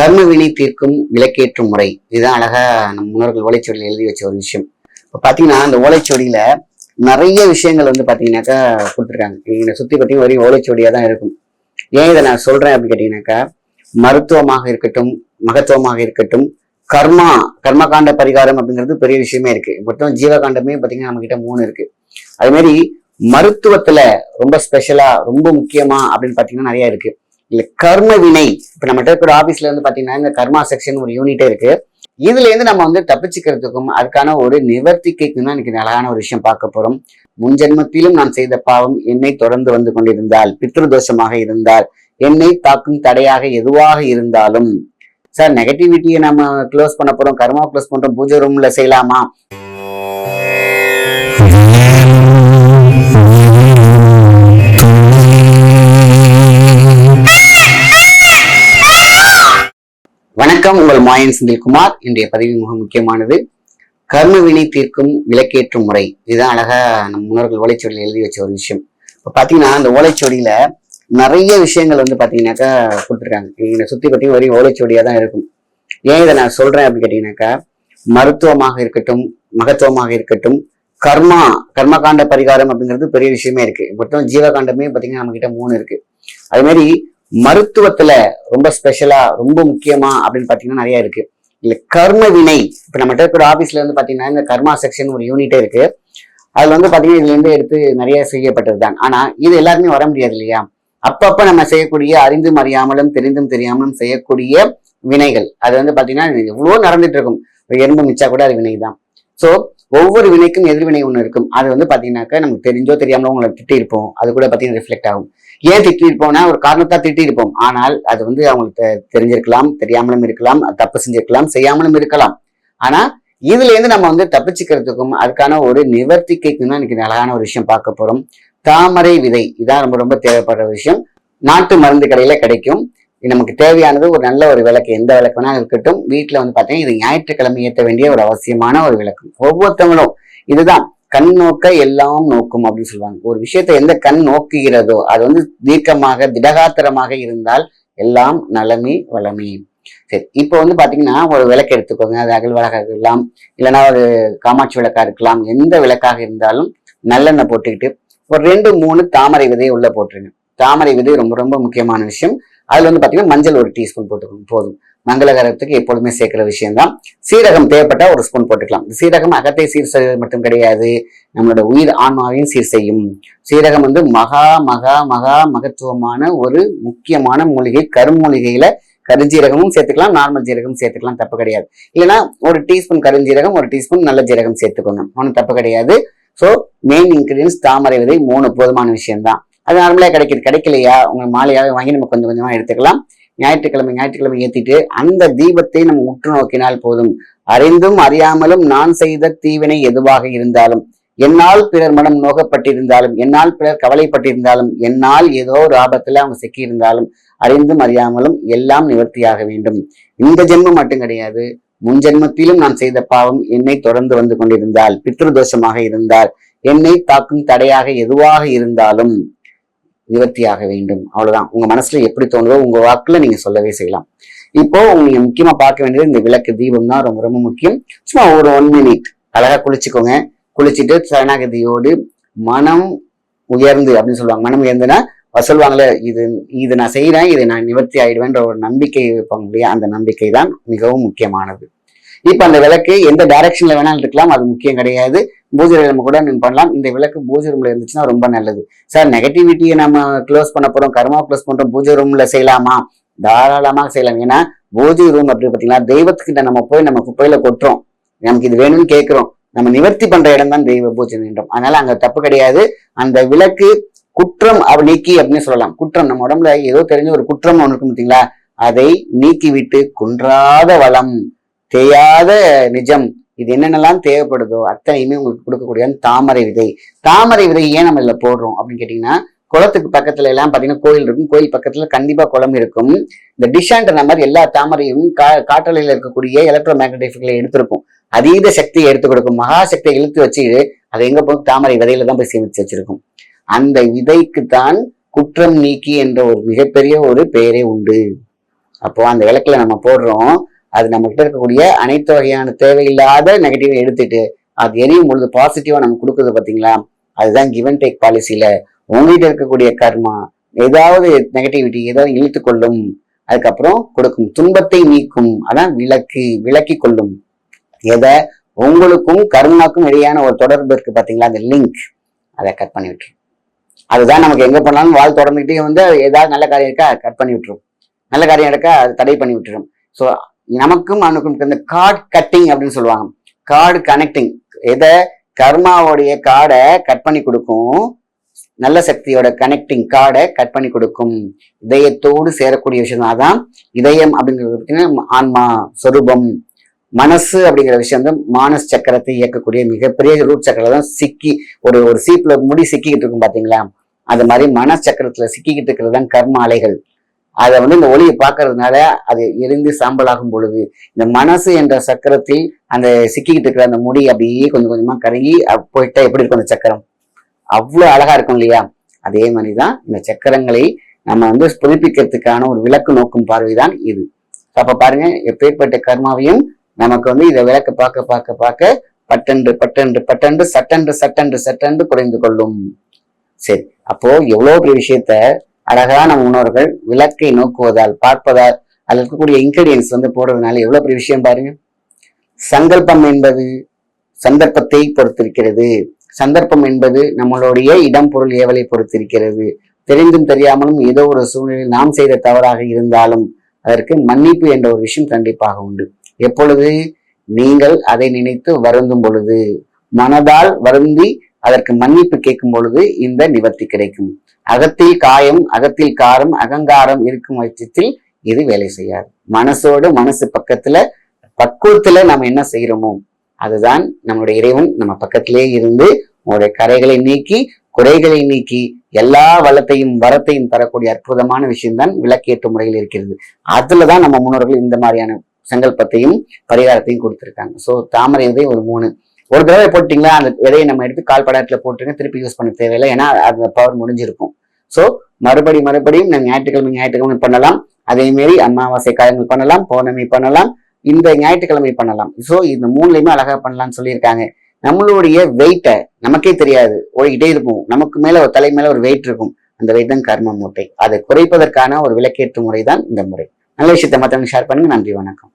கர்ம வினை தீர்க்கும் விளக்கேற்றும் முறை. இதுதான் அழகா நம்ம முன்னோர்கள் ஓலைச்சுவடியில் எழுதி வச்ச ஒரு விஷயம். இப்போ பார்த்தீங்கன்னா அந்த ஓலைச்சுவடியில நிறைய விஷயங்கள் வந்து பார்த்தீங்கன்னாக்கா கொடுத்துருக்காங்க. என்னை சுற்றி பற்றி வரையும் ஓலைச்சுவடியாக தான் இருக்கும். ஏன் இதை நான் சொல்றேன் அப்படின்னு கேட்டீங்கன்னாக்கா மருத்துவமாக இருக்கட்டும் மகத்துவமாக இருக்கட்டும் கர்மா கர்மகாண்ட பரிகாரம் அப்படிங்கிறது பெரிய விஷயமே இருக்கு. மொத்தம் ஜீவகாண்டமே பார்த்தீங்கன்னா நம்ம கிட்ட மூணு இருக்கு. அதே மாதிரி மருத்துவத்துல ரொம்ப ஸ்பெஷலா ரொம்ப முக்கியமா அப்படின்னு பார்த்தீங்கன்னா நிறைய இருக்கு. இல்ல கர்ம வினை. இப்ப நம்ம இருக்கிற ஆபீஸ்ல இருந்து பாத்தீங்கன்னா இந்த கர்மா செக்ஷன் ஒரு யூனிட்டே இருக்கு. இதுல இருந்து நம்ம வந்து தப்பிச்சுக்கிறதுக்கும் அதுக்கான ஒரு நிவர்த்திக்கைக்கும் தான் இன்னைக்கு அழகான ஒரு விஷயம் பார்க்க போறோம். முன்ஜென்மத்திலும் நான் செய்த பாவம் என்னை தொடர்ந்து வந்து கொண்டிருந்தால் பித்ருதோஷமாக இருந்தால் என்னை தாக்கும் தடையாக எதுவாக இருந்தாலும். சார் நெகட்டிவிட்டியை நம்ம க்ளோஸ் பண்ண போறோம் கர்மா க்ளோஸ் பண்றோம் பூஜை ரூம்ல செய்யலாமா? வணக்கம். உங்கள் மாயன் செந்தில்குமார். இன்றைய பதிவு மிக முக்கியமானது கர்மவினை தீர்க்கும் விளக்கேற்றும் முறை. இதுதான் அழகா நம்ம முன்னோர்கள் ஓலைச்சுவடியில் எழுதி வச்ச ஒரு விஷயம். இப்போ பார்த்தீங்கன்னா அந்த ஓலைச்சுவடியில நிறைய விஷயங்கள் வந்து பார்த்தீங்கன்னாக்கா கொடுத்துருக்காங்க. என்னை சுற்றி பார்த்தீங்கன்னா வரையும் ஓலைச்சுவடியாக தான் இருக்கும். ஏன் இதை நான் சொல்றேன் அப்படின்னு கேட்டீங்கன்னாக்கா மருத்துவமாக இருக்கட்டும் மகத்துவமாக இருக்கட்டும் கர்மா கர்மகாண்ட பரிகாரம் அப்படிங்கிறது பெரிய விஷயமே இருக்கு. மொத்தம் ஜீவகாண்டமே பார்த்தீங்கன்னா நம்ம கிட்ட மூணு இருக்கு. அது மாதிரி மருத்துவத்துல ரொம்ப ஸ்பெஷலா ரொம்ப முக்கியமா அப்படின்னு பாத்தீங்கன்னா நிறைய இருக்கு. இல்ல கர்ம வினை இப்ப நம்ம இருக்கிற ஆபீஸ்ல வந்து பாத்தீங்கன்னா இந்த கர்மா செக்ஷன் ஒரு யூனிட்டே இருக்கு. அதுல வந்து பாத்தீங்கன்னா இதுல இருந்து எடுத்து நிறைய செய்யப்பட்டது தான். ஆனா இது எல்லாருமே வர முடியாது இல்லையா? அப்பப்ப நம்ம செய்யக்கூடிய அறிந்தும் அறியாமலும் தெரிந்தும் தெரியாமலும் செய்யக்கூடிய வினைகள். அது வந்து பாத்தீங்கன்னா எவ்வளவோ நடந்துட்டு இருக்கும். ஒரு எறும்பு மிச்சா கூட அது வினை தான். ஸோ ஒவ்வொரு வினைக்கும் எதிர்வினை ஒன்று இருக்கும். அது வந்து பாத்தீங்கன்னாக்கா நமக்கு தெரிஞ்சோ தெரியாமலோ உங்களை திட்டி இருப்போம் அது கூட பாத்தீங்கன்னா ரிஃப்ளெக்ட் ஆகும். ஏன் திட்டிருப்போம்னா ஒரு காரணத்தா திட்டிருப்போம் ஆனால் அது வந்து அவங்களுக்கு தெ- தெரிஞ்சிருக்கலாம் தெரியாமலும் இருக்கலாம் அது தப்பு செஞ்சிருக்கலாம் செய்யாமலும் இருக்கலாம். ஆனா இதுல இருந்து நம்ம வந்து தப்பிச்சுக்கிறதுக்கும் அதுக்கான ஒரு நிவர்த்திக்கைக்கும் தான் இன்னைக்கு அழகான ஒரு விஷயம் பார்க்க போறோம். தாமரை விதை. இதான் ரொம்ப ரொம்ப தேவைப்படுற விஷயம். நாட்டு மருந்து கடையில கிடைக்கும். நமக்கு தேவையானது ஒரு நல்ல ஒரு விளக்கு. எந்த விளக்கு வேணாலும் இருக்கட்டும். வீட்டுல வந்து பாத்தீங்கன்னா இது ஞாயிற்றுக்கிழமை ஏற்ற வேண்டிய ஒரு அவசியமான ஒரு விளக்கு. ஒவ்வொருத்தவங்களும் இதுதான். கண் நோக்க எல்லாம் நோக்கும் அப்படின்னு சொல்லுவாங்க. ஒரு விஷயத்தை எந்த கண் நோக்குகிறதோ அது வந்து தீர்க்கமாக திடகாத்திரமாக இருந்தால் எல்லாம் நலமே வளமே. சரி இப்போ வந்து பாத்தீங்கன்னா ஒரு விளக்கு எடுத்துக்கோங்க. அது அகல் விளக்காக இருக்கலாம் இல்லைன்னா ஒரு காமாட்சி விளக்கா இருக்கலாம். எந்த விளக்காக இருந்தாலும் நல்லெண்ணெய் போட்டுக்கிட்டு ஒரு ரெண்டு மூணு தாமரை விதையை உள்ள போட்டுருங்க. தாமரை விதை ரொம்ப ரொம்ப முக்கியமான விஷயம். அதுல வந்து பாத்தீங்கன்னா மஞ்சள் ஒரு டீஸ்பூன் போட்டுக்கணும் போதும். மங்களகரத்துக்கு எப்பொழுதுமே சேர்க்கிற விஷயம்தான். சீரகம் தேவைப்பட்டால் ஒரு ஸ்பூன் போட்டுக்கலாம். சீரகம் அகத்தை சீர் செய்வது மட்டும் கிடையாது. நம்மளோட உயிர் ஆன்மாவையும் சீர் செய்யும். சீரகம் வந்து மகா மகா மகா மகத்துவமான ஒரு முக்கியமான மூலிகை. கருமூலிகையில கருஞ்சீரகமும் சேர்த்துக்கலாம் நார்மல் ஜீரகமும் சேர்த்துக்கலாம் தப்பு கிடையாது. இல்லைன்னா ஒரு டீஸ்பூன் கருஞ்சீரகம் ஒரு டீஸ்பூன் நல்ல ஜீரகம் சேர்த்துக்கோங்க ஒன்றும் தப்பு கிடையாது. ஸோ மெயின் இன்க்ரீடியன்ஸ் தாமரை விதை மூணு போதுமான விஷயம்தான். அது நார்மலாக கிடைக்கிது. கிடைக்கலையா? உங்க மாலையாவே வாங்கி நம்ம கொஞ்சம் கொஞ்சமாக எடுத்துக்கலாம். ஞாயிற்றுக்கிழமை ஞாயிற்றுக்கிழமை ஏற்றிட்டு அந்த தீபத்தை நம்ம உற்று நோக்கினால் போதும். அறிந்தும் அறியாமலும் நான் செய்த தீவினை எதுவாக இருந்தாலும் என்னால் பிறர் மனம் நோகப்பட்டிருந்தாலும் என்னால் பிறர் கவலைப்பட்டிருந்தாலும் என்னால் ஏதோ ஒரு ஆபத்துல அவங்க சிக்கியிருந்தாலும் அறிந்தும் அறியாமலும் எல்லாம் நிவர்த்தியாக வேண்டும். இந்த ஜென்மம் மட்டும் கிடையாது. முன் ஜென்மத்திலும் நான் செய்த பாவம் என்னை தொடர்ந்து வந்து கொண்டிருந்தால் பித்ருதோஷமாக இருந்தால் என்னை தாக்கும் தடையாக எதுவாக இருந்தாலும் நிவர்த்தியாக வேண்டும். அவ்வளவுதான். உங்க மனசுல எப்படி தோணுதோ உங்க வாக்குல நீங்க சொல்லவே செய்யலாம். இப்போ நீங்க முக்கியமா பார்க்க வேண்டியது இந்த விளக்கு தீபம் தான் ரொம்ப ரொம்ப முக்கியம். சும்மா ஒரு ஒன் மினிட் அழகா குளிச்சுக்கோங்க. குளிச்சுட்டு சரணாகதியோடு மனம் உயர்ந்து அப்படின்னு சொல்லுவாங்க. மனம் உயர்ந்துன்னா சொல்லுவாங்களே இது இது நான் செய்யறேன் இதை நான் நிவர்த்தி ஆயிடுவேன்ற ஒரு நம்பிக்கை வைப்பாங்க இல்லையா? அந்த நம்பிக்கை தான் மிகவும் முக்கியமானது. இப்ப அந்த விளக்கு எந்த டைரக்ஷன்ல வேணாலும் இருக்கலாம் அது முக்கியம் கிடையாது. பூஜை ரூம் கூட நீங்க பண்ணலாம். இந்த விளக்கு பூஜை ரூம்ல இருந்துச்சுன்னா ரொம்ப நல்லது. சார் நெகட்டிவிட்டியை நம்ம க்ளோஸ் பண்ண போறோம் கர்மா க்ளோஸ் பண்றோம் பூஜை ரூம்ல செய்யலாமா? தாராளமாக செய்யலாம். ஏன்னா பூஜை ரூம் அப்படி பார்த்தீங்கன்னா தெய்வத்துக்கிட்ட நம்ம போய் நம்ம குப்பையில கொட்டுறோம். நமக்கு இது வேணும்னு கேட்கிறோம். நம்ம நிவர்த்தி பண்ற இடம் தான் தெய்வ பூஜை நின்றம் அதனால அங்க தப்பு கிடையாது. அந்த விளக்கு குற்றம் அவ நீக்கி அப்படின்னு சொல்லலாம். குற்றம் நம்ம உடம்புல ஏதோ தெரிஞ்ச ஒரு குற்றம் ஒன்று இருக்கும் பார்த்தீங்களா? அதை நீக்கிவிட்டு குன்றாத வளம். தேயாத நிஜம். இது என்னென்னலாம் தேவைப்படுதோ அத்தனையுமே உங்களுக்கு கொடுக்கக்கூடிய தாமரை விதை. தாமரை விதை ஏன் நம்ம இதில் போடுறோம் அப்படின்னு கேட்டிங்கன்னா குளத்துக்கு பக்கத்துல எல்லாம் பார்த்தீங்கன்னா கோயில் இருக்கும். கோயில் பக்கத்துல கண்டிப்பா குளம் இருக்கும். இந்த டிஷான்ற மாதிரி எல்லா தாமரையும் கா காற்றலையில் இருக்கக்கூடிய எலக்ட்ரோ மேக்னட்டிக்களை எடுத்திருக்கும் அதீத சக்தியை எடுத்து கொடுக்கும். மகா சக்தியை இழுத்து வச்சு அது எங்க போகும் தாமரை விதையில தான் போய் சேமிச்சு வச்சிருக்கும். அந்த விதைக்கு தான் குற்றம் நீக்கி என்ற ஒரு மிகப்பெரிய ஒரு பெயரே உண்டு. அப்போ அந்த விளக்குல நம்ம போடுறோம். அது நம்மகிட்ட இருக்கக்கூடிய அனைத்து வகையான தேவையில்லாத நெகட்டிவை எடுத்துட்டு அது எரியும் பொழுது பாசிட்டிவா நம்ம கொடுக்குறது பாத்தீங்களா? அதுதான் கிவன் டேக் பாலிசியில உங்ககிட்ட இருக்கக்கூடிய கர்மா ஏதாவது நெகட்டிவிட்டி ஏதாவது இழுத்து கொள்ளும் அதுக்கப்புறம் கொடுக்கும் துன்பத்தை நீக்கும் அதான் விளக்கு விளக்கி கொள்ளும். எதை? உங்களுக்கும் கர்மாக்கும் இடையான ஒரு தொடர்பு இருக்கு பாத்தீங்களா? அந்த லிங்க் அதை கட் பண்ணி விட்டுரும் அதுதான் நமக்கு எங்க பண்ணாலும் வாழ் தொடர்ந்துகிட்டே வந்து ஏதாவது நல்ல காரியம் இருக்கா? கட் பண்ணி விட்டுரும். நல்ல காரியம் இருக்கா அது தடை பண்ணி விட்டுரும். ஸோ நமக்கும் அவனுக்கும் இந்த கார்டு கட்டிங் அப்படின்னு சொல்லுவாங்க. கார்டு கனெக்டிங் எதை? கர்மாவுடைய கார்டை கட் பண்ணி கொடுக்கும். நல்ல சக்தியோட கனெக்டிங் கார்டை கட் பண்ணி கொடுக்கும். இதயத்தோடு சேரக்கூடிய விஷயம் தான் அதான் இதயம் அப்படிங்கிறது பார்த்தீங்கன்னா ஆன்மா சொரூபம் மனசு அப்படிங்கிற விஷயம் வந்து மானஸ் சக்கரத்தை இயக்கக்கூடிய மிகப்பெரிய ரூட் சக்கரம் தான் சிக்கி ஒரு ஒரு சீப்பில் முடி சிக்கிக்கிட்டு இருக்கும் பார்த்தீங்களா அது மாதிரி மனசு சக்கரத்தில் சிக்கிக்கிட்டு இருக்கிறது தான் கர்ம அலைகள் அதை வந்து இந்த ஒளியை பார்க்கறதுனால அது எரிந்து சாம்பலாகும் பொழுது இந்த மனசு என்ற சக்கரத்தில் அந்த சிக்கிக்கிட்டு இருக்கிற அந்த முடி அப்படியே கொஞ்சம் கொஞ்சமா கருகி அப் போயிட்டா எப்படி இருக்கும் அந்த சக்கரம்? அவ்வளோ அழகா இருக்கும் இல்லையா? அதே மாதிரி தான் இந்த சக்கரங்களை நம்ம வந்து புதுப்பிக்கிறதுக்கான ஒரு விளக்கு நோக்கும் பார்வை தான் இது. அப்ப பாருங்க எப்பேற்பட்ட கர்மாவையும் நமக்கு வந்து இதை விளக்க பார்க்க பார்க்க பார்க்க பட்டென்று பட்டென்று பட்டென்று சட்டென்று சட்டென்று சட்டென்று குறைந்து கொள்ளும். சரி அப்போ எவ்வளோ பெரிய விஷயத்த அழகான முன்னோர்கள் விளக்கை நோக்குவதால் பார்ப்பதால் அதில் இருக்கக்கூடிய இன்கிரீடியன்ஸ் வந்து போடுறதுனால எவ்வளவு பெரிய விஷயம் பாருங்க. சங்கல்பம் என்பது சந்தர்ப்பத்தை பொறுத்திருக்கிறது. சந்தர்ப்பம் என்பது நம்மளுடைய இடம் பொருள் ஏவலை பொறுத்திருக்கிறது. தெரிந்தும் தெரியாமலும் ஏதோ ஒரு சூழ்நிலையில் நாம் செய்த தவறாக இருந்தாலும் அதற்கு மன்னிப்பு என்ற ஒரு விஷயம் கண்டிப்பாக உண்டு. எப்பொழுது நீங்கள் அதை நினைத்து வருந்தும் பொழுது மனதால் வருந்தி அதற்கு மன்னிப்பு கேட்கும் பொழுது இந்த நிவர்த்தி கிடைக்கும். அகத்தில் காயம் அகத்தில் காரம் அகங்காரம் இருக்கும் பட்சத்தில் இது வேலை செய்யாது. மனசோடு மனசு பக்கத்துல பக்குவத்துல நம்ம என்ன செய்யறோமோ அதுதான் நம்மளுடைய இறைவன் நம்ம பக்கத்திலே இருந்து உங்களுடைய கரைகளை நீக்கி குறைகளை நீக்கி எல்லா வளத்தையும் வரத்தையும் தரக்கூடிய அற்புதமான விஷயம்தான் விளக்கேற்று முறையில் இருக்கிறது. அதுலதான் நம்ம முன்னோர்கள் இந்த மாதிரியான சங்கல்பத்தையும் பரிகாரத்தையும் கொடுத்துருக்காங்க. ஸோ தாமரை விதை ஒரு மூணு. ஒரு தடவை போட்டிங்களா? அந்த விதையை நம்ம எடுத்து கால் படத்தில் போட்டுருங்க. திருப்பி யூஸ் பண்ண தேவையில்லை. ஏன்னா அந்த பவர் முடிஞ்சிருக்கும். ஸோ மறுபடி மறுபடியும் நம்ம ஞாயிற்றுக்கிழமை ஞாயிற்றுக்கிழமை பண்ணலாம். அதே மாரி அமாவாசை காலங்கள் பண்ணலாம். பௌர்ணமி பண்ணலாம். இந்த ஞாயிற்றுக்கிழமை பண்ணலாம். ஸோ இந்த மூணுலையுமே அழகாக பண்ணலாம்னு சொல்லியிருக்காங்க. நம்மளுடைய வெயிட்டை நமக்கே தெரியாது. ஓடிக்கிட்டே இருப்போம். நமக்கு மேலே ஒரு தலை மேலே ஒரு வெயிட் இருக்கும். அந்த வெயிட் தான் கர்ம மூட்டை. அதை குறைப்பதற்கான ஒரு விளக்கேற்று முறை தான் இந்த முறை. நல்ல விஷயத்தை மற்றவங்க ஷேர் பண்ணுங்க. நன்றி வணக்கம்.